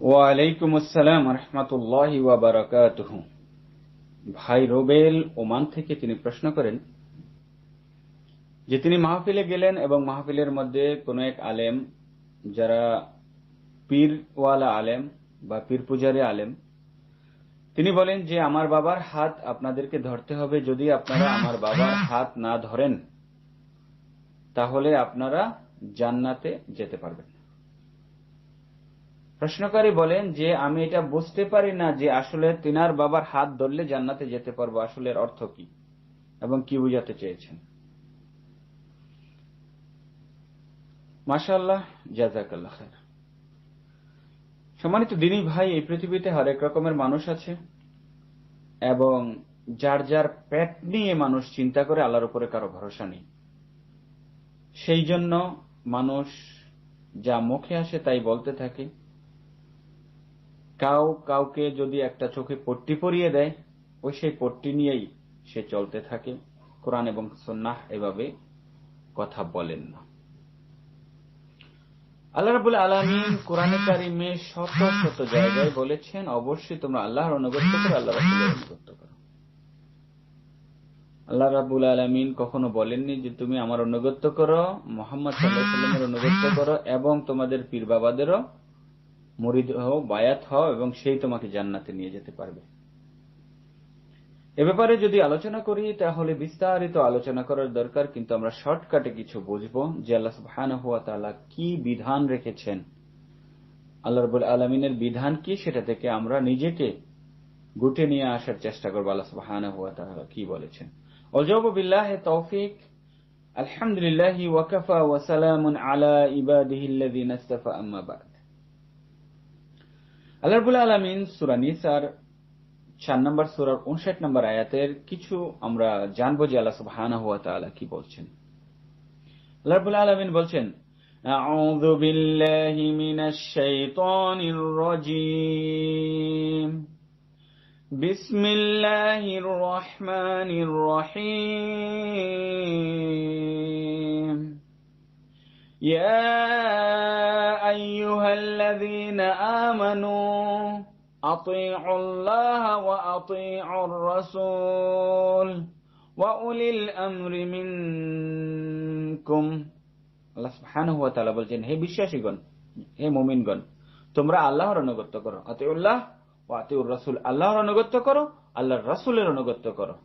ওয়ালাইকুম আসসালাম রহমতুল্লাহ ভাই রোবেল ওমান থেকে তিনি প্রশ্ন করেন যে তিনি মাহফিলে গেলেন এবং মাহফিলের মধ্যে কোন এক আলেম, যারা পীরওয়ালা আলেম বা পীর পূজারী আলেম, তিনি বলেন যে আমার বাবার হাত আপনাদেরকে ধরতে হবে যদি আপনারা আমার বাবার হাত না ধরেন, তাহলে আপনারা জান্নাতে যেতে পারবেন। প্রশ্নকারী বলেন যে, আমি এটা বুঝতে পারি না যে আসলে তিনার বাবার হাত ধরলে জান্নাতে যেতে পারব আসলে অর্থ কি? এবং কি বুঝাতে চেয়েছেন? সম্মানিত দিনী ভাই, এই পৃথিবীতে হরেক রকমের মানুষ আছে এবং যার যার পেট নিয়ে মানুষ চিন্তা করে আল্লাহর উপরে কারও ভরসা নেই। সেই জন্য মানুষ যা মুখে আসে তাই বলতে থাকে। কাউ কাউকে যদি একটা চোখে পট্টি পরিয়ে দেয়, ওই সেই পট্টি নিয়েই সে চলতে থাকে। কোরআন এবং সন্ন্যাহ এভাবে কথা বলেন না। আল্লাহ রাবুল আলমিন কোরআনে কারিমে শত শত জায়গায় বলেছেন, অবশ্যই তোমরা আল্লাহর আল্লাহ অনুগত্য করো। আল্লাহ রাবুল আলমিন কখনো বলেননি যে তুমি আমার অনুগত্য করো, মোহাম্মদ সাল্লাহ সাল্লামের অনুগত্য করো এবং তোমাদের পীর বাবাদেরও মরিদ হও, বায়াত হও এবং সেই তোমাকে জান্নাতে নিয়ে যেতে পারবে। এ ব্যাপারে যদি আলোচনা করি, তাহলে বিস্তারিত আলোচনা করার দরকার, কিন্তু আমরা শর্টকাটে কিছু বুঝব যে আল্লাহ সুবহান হুয়া তালা কি বিধান রেখেছেন। আল্লাহ রবুল আলমিনের বিধান কি সেটা থেকে আমরা নিজেকে গুটে নিয়ে আসার চেষ্টা করব আল্লাহ সুবহান হুয়া তালা কি বলেছেন। অজব তৌফিক। আলহামদুলিল্লাহ ওয়াকাফা ওয়াসালামুন আলা ইবাদিহিল্লাযিনা ইসতাফা আম্মা বাদ আল্লাহ রবুল আলমিন সুরা নিসার চার নম্বর সুরার উনষাট নম্বর আয়াতের কিছু আমরা জানবো যে আল্লাহ সুবহানাহু ওয়া তাআলা কি বলছেন আল্লাহ রাব্বুল আলামিন বলছেন أعوذ بالله من الشيطان الرجيم بسم الله الرحمن الرحيم يا أيها الذين آمنوا أطيعوا الله وأطيعوا الرسول وأولي الأمر منكم আল্লাহ সুবহানাহু ওয়া তাআলা বলছেন হে বিশ্বাসীগণ হে মুমিনগণ তোমরা আল্লাহর অনুগত্য করো আতিউল্লাহ ও আতিউর রাসূল আল্লাহর অনুগত্য করো আল্লাহর রাসূলের অনুগত্য করো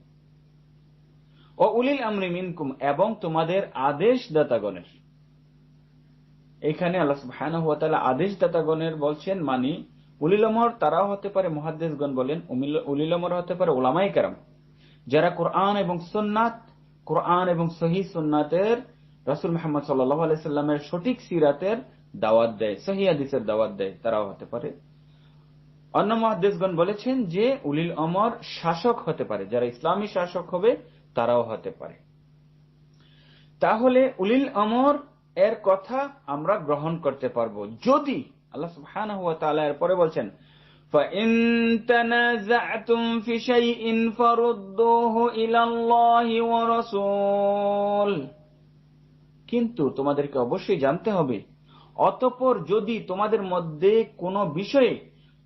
ও উলিল আমরি মিনকুম এবং তোমাদের আদেশদাতাগণের এখানে আল্লাহ সুবহানাহু ওয়া তাআলা আদেশদাতাগণের বলছেন মানে উলিলমর তারাও হতে পারে মহাদ্দেশগণ বলেন উলিলমর হতে পারে ওলামাই কারাম। যারা কোরআন এবং সোননাথ কোরআন এবং সহি সোননাথের রাসুল মোহাম্মদ সাল্লামের সঠিক সিরাতের দাওয়াত দেয়, সহি আদিসের দাওয়াত দেয়, তারাও হতে পারে। অন্য মহাদ্দেশগণ বলেছেন যে উলিল অমর শাসক হতে পারে, যারা ইসলামী শাসক হবে, তারাও হতে পারে। তাহলে উলিল অমর এর কথা আমরা গ্রহণ করতে পারবো যদি আল্লাহ সুবহানাহু ওয়া তাআলা এরপরে বলছেন فَإِن تَنَازَعْتُمْ فِي شَيْءٍ فَرُدُّوهُ إِلَى اللَّهِ وَرَسُولِ কিন্তু তোমাদেরকে অবশ্যই জানতে হবে অতঃপর যদি তোমাদের মধ্যে কোনো বিষয়ে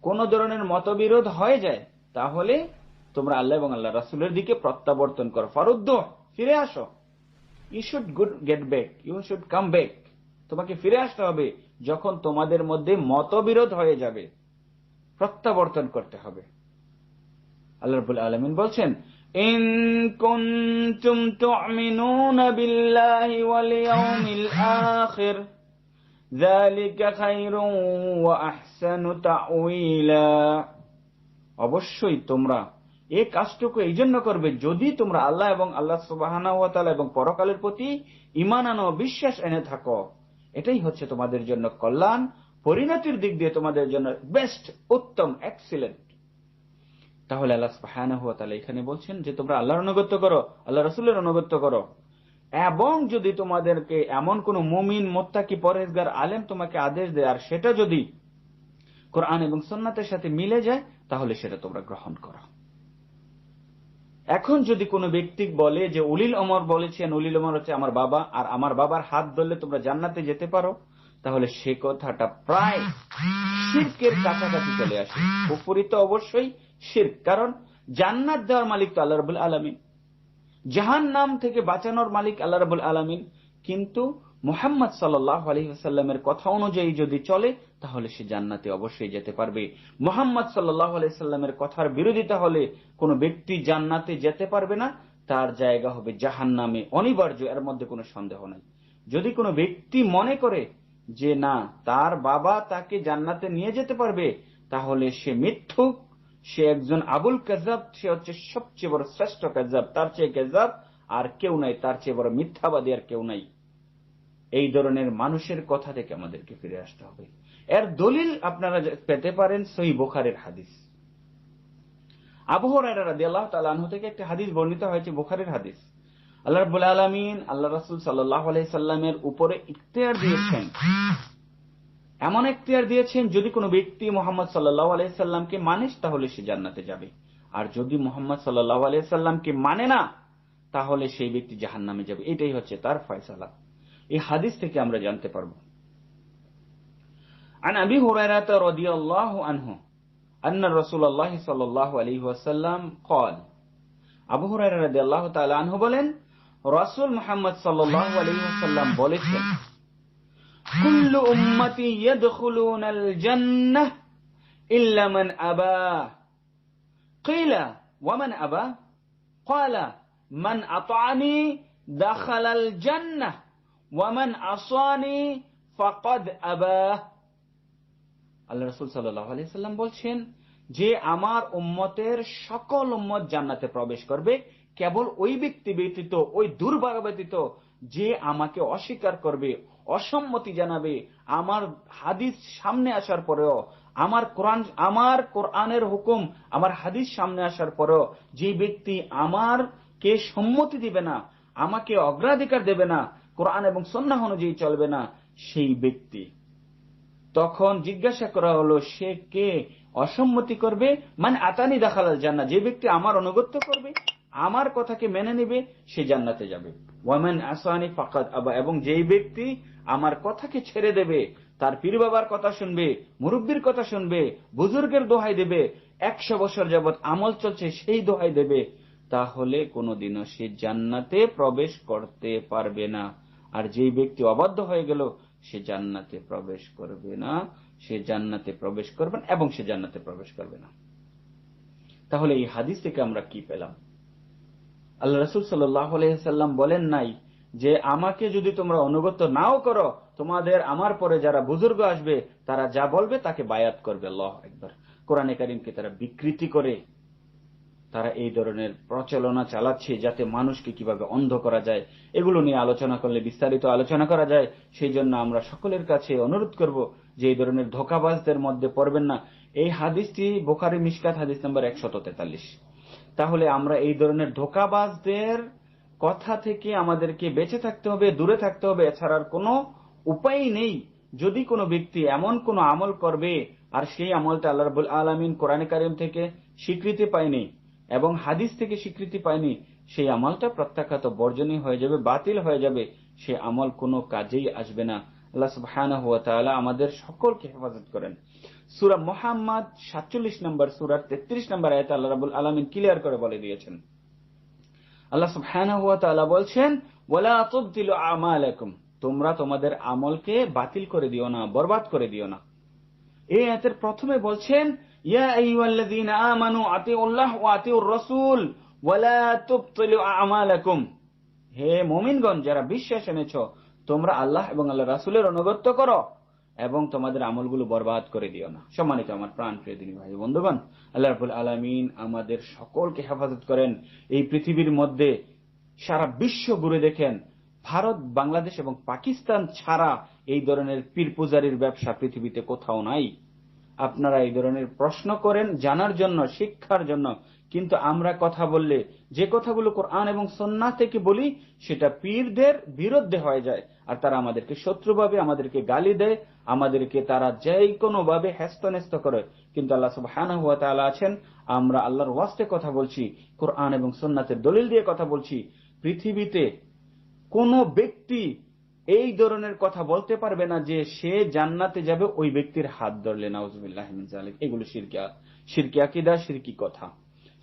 কোন ধরনের মতবিরোধ হয়ে যায় তাহলে তোমরা আল্লাহ এবং আল্লাহ রাসূলের দিকে প্রত্যাবর্তন করো ফারুদ্দ ফিরে আসো you should good get back you should come back তোমাকে ফিরে আসতে হবে যখন তোমাদের মধ্যে মতবিরোধ হয়ে যাবে প্রত্যাবর্তন করতে হবে আল্লাহ রবুল আলমিন বলছেন إن كنتم تؤمنون بالله واليوم الآخر ذلك خير وأحسن تأويلا অবশ্যই তোমরা এই কাজটুকু এই জন্য করবে যদি তোমরা আল্লাহ এবং আল্লাহ সুবাহানা এবং পরকালের প্রতি ইমান আনো, বিশ্বাস এনে থাকো। এটাই হচ্ছে তোমাদের জন্য কল্যাণ। পরিণতির দিক দিয়ে তোমাদের জন্য বেস্ট উত্তম এক্সিলেন্ট তাহলে আল্লাহ সুবহানাহু এখানে বলছেন যে তোমরা আল্লাহর অনুগত্য করো, আল্লাহ রসুলের অনুগত্য করো। এবং যদি তোমাদেরকে এমন কোন মুমিন, মোত্তাকি পরেজগার আলেম তোমাকে আদেশ দেয়, আর সেটা যদি কোরআন এবং সন্ন্যাতের সাথে মিলে যায়, তাহলে সেটা তোমরা গ্রহণ করো। এখন যদি কোনো ব্যক্তি বলে যে উলিল অমর বলেছেন উলিল অমর হচ্ছে আমার বাবা, আর আমার বাবার হাত ধরলে তোমরা জান্নাতে যেতে পারো, তাহলে সে কথাটা প্রায় শির্কের কাছাকাছি চলে আসে। কুফুরি তো অবশ্যই শির্ক, কারণ জান্নাত দেওয়ার মালিক তো আল্লাহ রবুল আলমিন। জাহান নাম থেকে বাঁচানোর মালিক আল্লাহ রবুল আলমিন। কিন্তু মোহাম্মদ সাল্লাহ আলহিহাস্লামের কথা অনুযায়ী যদি চলে, তাহলে সে জান্নাতে অবশ্যই যেতে পারবে। মোহাম্মদ সাল্লাহ আলাইস্লামের কথার বিরোধিতা হলে কোনো ব্যক্তি জান্নাতে যেতে পারবে না, তার জায়গা হবে জাহান নামে অনিবার্য, এর মধ্যে কোনো সন্দেহ নাই। যদি কোনো ব্যক্তি মনে করে যে না, তার বাবা তাকে জান্নাতে নিয়ে যেতে পারবে, তাহলে সে মিথ্যুক, সে একজন আবুল কাজাব সে হচ্ছে সবচেয়ে বড় শ্রেষ্ঠ কাজাব তার চেয়ে কাজাব আর কেউ নাই, তার চেয়ে বড় মিথ্যাবাদী আর কেউ নাই। এই ধরনের মানুষের কথা থেকে আমাদেরকে ফিরে আসতে হবে। এর দলিল আপনারা পেতে পারেন সই বোখারের হাদিস। থেকে একটি হাদিস বর্ণিত হয়েছে, বোখারের হাদিস। আল্লাহ রবুল আলমিন, আল্লাহ রসুল উপরে দিয়েছেন। এমন এখতিয়ার দিয়েছেন, যদি কোনো ব্যক্তি মোহাম্মদ সাল্লাহ আলাইসাল্লামকে মানে তাহলে সে জান্নাতে যাবে। আর যদি মোহাম্মদ সাল্লাহ আলাইসাল্লামকে মানে না, তাহলে সেই ব্যক্তি জাহান নামে যাবে। এটাই হচ্ছে তার ফয়সালা। এই হাদিস থেকে আমরা জানতে পারব عن أبي هريرة رضي الله عنه أن رسول الله صلى الله عليه وسلم قال আবু হুরায়রা রাদিয়াল্লাহু তাআলা আনহু বলেন রাসূল মুহাম্মদ সাল্লাল্লাহু আলাইহি ওয়াসাল্লাম বলেছেন কুল্লু উম্মতি ইয়াদখুলুনাল জান্নাহ ইল্লা মান আবা কিলা ওয়া মান আবা قال من أطعني دخل الجنة ওয়ামান আসানি ফাকাদ আবা। আল্লাহ রসুল সাল্লাহ আলি সাল্লাম বলছেন, যে আমার উম্মতের সকল উম্মত জান্নাতে প্রবেশ করবে, কেবল ওই ব্যক্তি ব্যতীত, ওই দুর্ভাগা ব্যতীত, যে আমাকে অস্বীকার করবে, অসম্মতি জানাবে, আমার হাদিস সামনে আসার পরেও, আমার কোরআন, আমার কোরআনের হুকুম আমার হাদিস সামনে আসার পরেও, যে ব্যক্তি আমার কে সম্মতি দিবে না, আমাকে অগ্রাধিকার দেবে না কোরআন এবং সন্ন্যাহ অনুযায়ী চলবে না সেই ব্যক্তি। তখন জিজ্ঞাসা করা হলো, সে কে অসম্মতি করবে? মানে আতানি দেখালাল জান্না যে ব্যক্তি আমার অনুগত্য করবে, আমার কথাকে মেনে নেবে, সে জান্নাতে যাবে। ওয়ামেন আসানি ফাকাদ আবা, এবং যেই ব্যক্তি আমার কথাকে ছেড়ে দেবে, তার পীর বাবার কথা শুনবে, মুরব্বীর কথা শুনবে, বুজুর্গের দোহাই দেবে, একশো বছর যাবৎ আমল চলছে, সেই দোহাই দেবে, তাহলে কোনোদিনও সে জান্নাতে প্রবেশ করতে পারবে না। আর যেই ব্যক্তি অবাধ্য হয়ে গেল, সে জান্নাতে প্রবেশ করবে না। সে জান্নাতে প্রবেশ করবে না এবং সে জান্নাতে প্রবেশ করবে না। তাহলে এই হাদিস থেকে আমরা কি পেলাম? আল্লাহ রসুল সাল্লাম বলেন নাই যে, আমাকে যদি তোমরা অনুগত নাও করো, তোমাদের আমার পরে যারা বুজুর্গ আসবে, তারা যা বলবে তাকে বায়াত করবে আল্লাহ একবার কোরআনে কারিমকে তারা বিকৃতি করে তারা এই ধরনের প্রচলনা চালাচ্ছে যাতে মানুষকে কীভাবে অন্ধ করা যায়, এগুলো নিয়ে আলোচনা করলে, বিস্তারিত আলোচনা করা যায়, সেই জন্য আমরা সকলের কাছে অনুরোধ করব যে এই ধরনের ধোকাবাজদের মধ্যে পড়বেন না। এই হাদিসটি বোখারি মিসকাত হাদিস নম্বর একশত তেতাল্লিশ। তাহলে আমরা এই ধরনের ধোকাবাজদের কথা থেকে আমাদেরকে বেঁচে থাকতে হবে, দূরে থাকতে হবে এছাড়ার কোনো উপায় নেই। যদি কোনো ব্যক্তি এমন কোনো আমল করবে, আর সেই আমলটা আল্লাহ আলমিন কোরআনে কারিম থেকে স্বীকৃতি পায়নি এবং হাদিস থেকে স্বীকৃতি পায়নি, সেই আমলটা প্রত্যাখ্যাত বর্জনীয় হয়ে যাবে, বাতিল হয়ে যাবে, সে আমল কোনো কাজেই আসবে না। আমাদের সকলকে হেফাজত করেন। সূরা মুহাম্মদ 47 নম্বর সূরার 33 নম্বর আয়াতে আল্লাহ রাব্বুল আলামিন ক্লিয়ার করে বলে দিয়েছেন। আল্লাহ তাআলা বলছেন তোমরা তোমাদের আমলকে বাতিল করে দিও না, বরবাদ করে দিও না। এই আয়াতের প্রথমে বলছেন ইয়া আইয়ুহাল্লাযীনা আমানু আতিউল্লাহ ওয়া আতিউর রাসূল ওয়ালা তুবতিলু আমালাকুম হে মুমিনগণ, যারা বিশ্বাস এনেছো, তোমরা আল্লাহ এবং আল্লাহ রাসূলের অনুগত্য করো এবং তোমাদের আমলগুলো বরবাদ করে দিও না। সম্মানিত আমার প্রাণ প্রিয় দিনী ভাই বন্ধুগণ, আল্লাহ আলমিন আমাদের সকলকে হেফাজত করেন। এই পৃথিবীর মধ্যে সারা বিশ্ব ঘুরে দেখেন, ভারত, বাংলাদেশ এবং পাকিস্তান ছাড়া এই ধরনের পীর পূজারির ব্যবসা পৃথিবীতে কোথাও নাই। আপনারা এই ধরনের প্রশ্ন করেন জানার জন্য, শিক্ষার জন্য। কিন্তু আমরা কথা বললে, যে কথাগুলো কোরআন এবং সন্না থেকে বলি, সেটা পীরদের বিরুদ্ধে হয়ে যায়। আর তারা আমাদেরকে শত্রুভাবে, আমাদেরকে গালি দেয়, আমাদেরকে তারা যে কোনো ভাবে হ্যাস্ত করে। কিন্তু আল্লাহ সব সুবহানাহু ওয়া তাআলা আছেন, আমরা আল্লাহর ওয়াস্তে কথা বলছি, কোরআন এবং সন্ন্যাতের দলিল দিয়ে কথা বলছি। পৃথিবীতে কোন ব্যক্তি এই ধরনের কথা বলতে পারবে না যে সে জান্নাতে যাবে, ওই ব্যক্তির হাত ধরলে নাউজুবিল্লাহ এগুলো শিরকি শিরকি আকিদা, শিরকি কথা।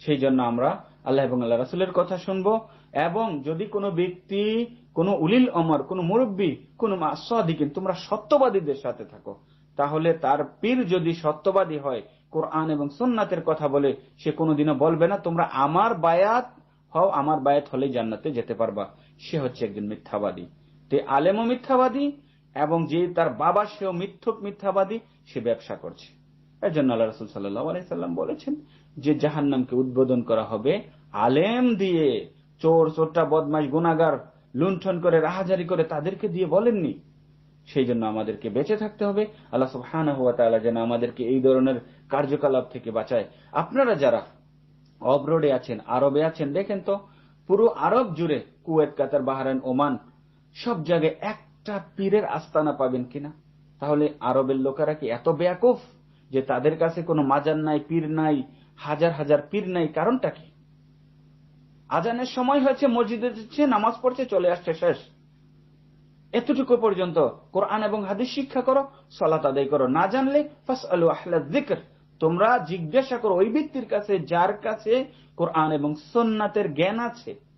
সেই জন্য আমরা আল্লাহ এবং আল্লাহ রাসুলের কথা শুনব এবং যদি কোনো ব্যক্তি, কোনো উলিল অমর, কোনো মুরব্বী, কোনো মাসদিকিন তোমরা সত্যবাদীদের সাথে থাকো, তাহলে তার পীর যদি সত্যবাদী হয়, কোরআন এবং সুন্নাতের কথা বলে, সে কোনোদিনও বলবে না, তোমরা আমার বায়াত হও, আমার বায়াত হলে জান্নাতে যেতে পারবা। সে হচ্ছে একজন মিথ্যাবাদী। তো আলেমও মিথ্যাবাদী এবং যে তার বাবা সেও মিথ্যক, মিথ্যাবাদী, সে ব্যবসা করছে। এর জন্য আল্লাহ রসুল সাল্লাহ আলাইসাল্লাম বলেছেন যে জাহান্নামকে উদ্বোধন করা হবে আলেম দিয়ে। চোর, চোরটা বদমাস গুনাগার লুণ্ঠন করে, রাহাজারি করে তাদেরকে দিয়ে বলেননি। সেই জন্য আমাদেরকে বেঁচে থাকতে হবে। আল্লাহ সুবহানাহু ওয়া তালা যেন আমাদেরকে এই ধরনের কার্যকলাপ থেকে বাঁচায়। আপনারা যারা অবরোডে আছেন, আরবে আছেন, দেখেন তো, পুরো আরব জুড়ে কুয়েত, কাতার বাহারান ওমান সব জায়গায় একটা পীরের আস্তানা পাবেন কিনা? তাহলে আরবের লোকেরা কি এত বেয়াকুফ যে তাদের কাছে কোনো মাজার নাই, পীর নাই, হাজার হাজার পীর নাই? কারণটা কি? আজানের সময় হয়েছে, মসজিদে যাচ্ছে নামাজ পড়ছে, চলে আসছে শেষ। এতটুকু পর্যন্ত কোরআন এবং হাদিস শিক্ষা করো, সলাত আদায় করো। না জানলে তোমরা জিজ্ঞাসা করো ওই ব্যক্তির কাছে যার কাছে কোরআন এবং সোননাথের জ্ঞান আছে।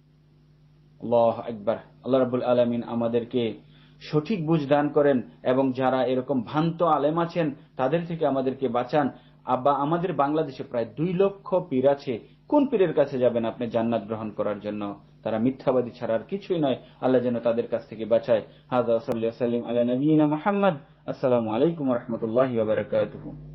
আল্লাহ একবার আল্লাহ রাবুল আলমিন আমাদেরকে সঠিক বুঝ দান করেন এবং যারা এরকম ভ্রান্ত আলেম আছেন, তাদের থেকে আমাদেরকে বাঁচান। আব্বা, আমাদের বাংলাদেশে প্রায় দুই লক্ষ পীর আছে। কোন পীরের কাছে যাবেন আপনি জান্নাত গ্রহণ করার জন্য? তারা মিথ্যাবাদী ছাড়া আর কিছুই নয়। আল্লাহ যেন তাদের কাছ থেকে বাঁচায়। হাজা সাল্লাহ সাল্লিম আল্লাহ নবীনা মোহাম্মদ। আসসালামু আলাইকুম রহমতুল্লাহ বারকাতুহ।